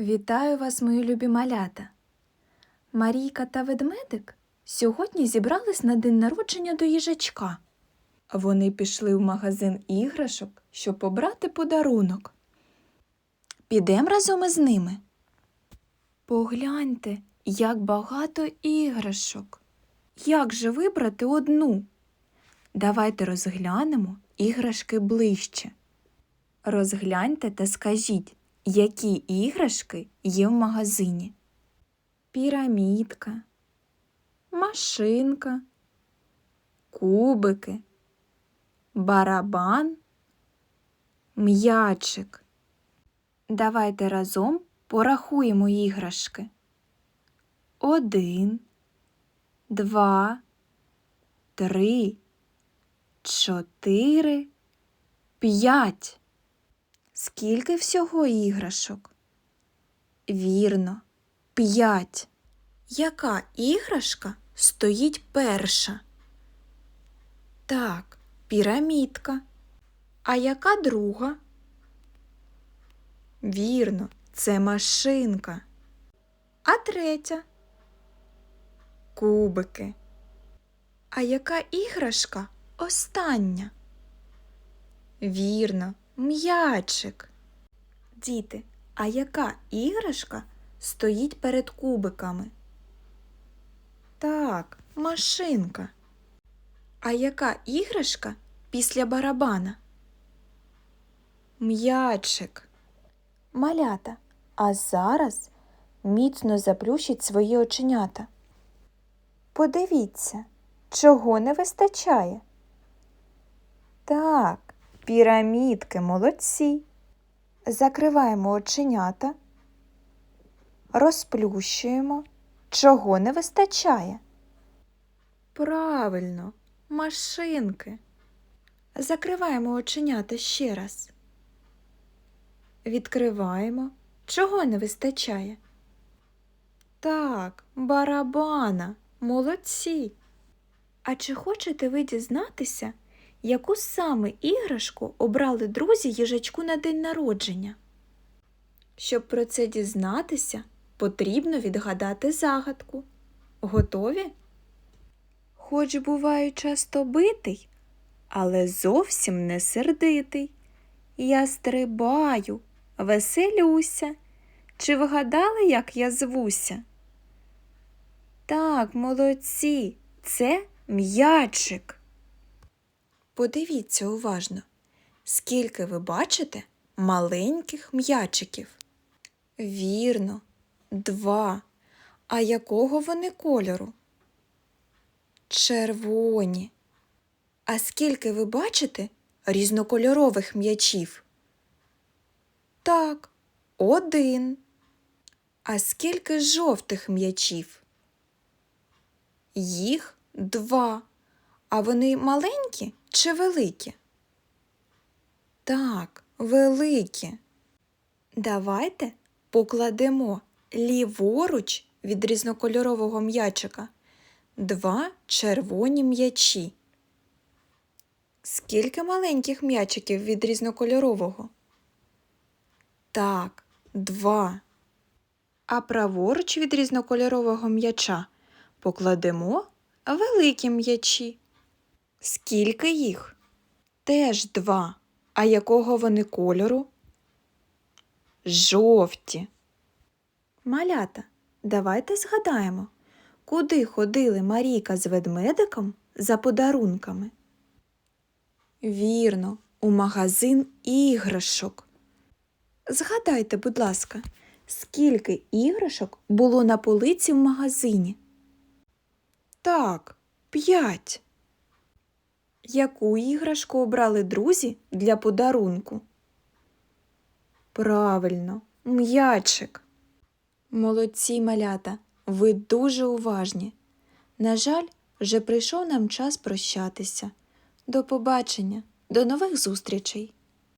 Вітаю вас, мої любі малята. Марійка та ведмедик сьогодні зібрались на день народження до їжачка. Вони пішли в магазин іграшок, щоб обрати подарунок. Підемо разом із ними. Погляньте, як багато іграшок. Як же вибрати одну? Давайте розглянемо іграшки ближче. Розгляньте та скажіть, які іграшки є в магазині. Пірамідка, машинка, кубики, барабан, м'ячик. Давайте разом порахуємо іграшки. Один, два, три, чотири, п'ять. Скільки всього іграшок? Вірно, п'ять. Яка іграшка стоїть перша? Так, пірамідка. А яка друга? Вірно, це машинка. А третя? Кубики. А яка іграшка остання? Вірно, м'ячик. Діти, а яка іграшка стоїть перед кубиками? Так, машинка. А яка іграшка після барабана? М'ячик. Малята, а зараз міцно заплющіть свої оченята. Подивіться, чого не вистачає. Так, пірамідки молодці. Закриваємо оченята, розплющуємо. Чого не вистачає? Правильно, машинки. Закриваємо оченята ще раз. Відкриваємо. Чого не вистачає? Так, барабана. Молодці. А чи хочете ви дізнатися, яку саме іграшку обрали друзі їжачку на день народження? Щоб про це дізнатися, потрібно відгадати загадку. Готові? Хоч буваю часто битий, але зовсім не сердитий. Я стрибаю, веселюся. Чи вгадали, як я звуся? Так, молодці, це м'ячик. Подивіться уважно, скільки ви бачите маленьких м'ячиків. Вірно, два. А якого вони кольору? Червоні. А скільки ви бачите різнокольорових м'ячів? Так, один. А скільки жовтих м'ячів? Їх два. А вони маленькі чи великі? Так, великі. Давайте покладемо ліворуч від різнокольорового м'ячика два червоні м'ячі. Скільки маленьких м'ячиків від різнокольорового? Так, два. А праворуч від різнокольорового м'яча покладемо великі м'ячі. Скільки їх? Теж два. А якого вони кольору? Жовті. Малята, давайте згадаємо, куди ходили Марійка з ведмедиком за подарунками. Вірно, у магазин іграшок. Згадайте, будь ласка, скільки іграшок було на полиці в магазині? Так, п'ять. Яку іграшку обрали друзі для подарунку? Правильно, м'ячик. Молодці малята, ви дуже уважні. На жаль, вже прийшов нам час прощатися. До побачення, до нових зустрічей!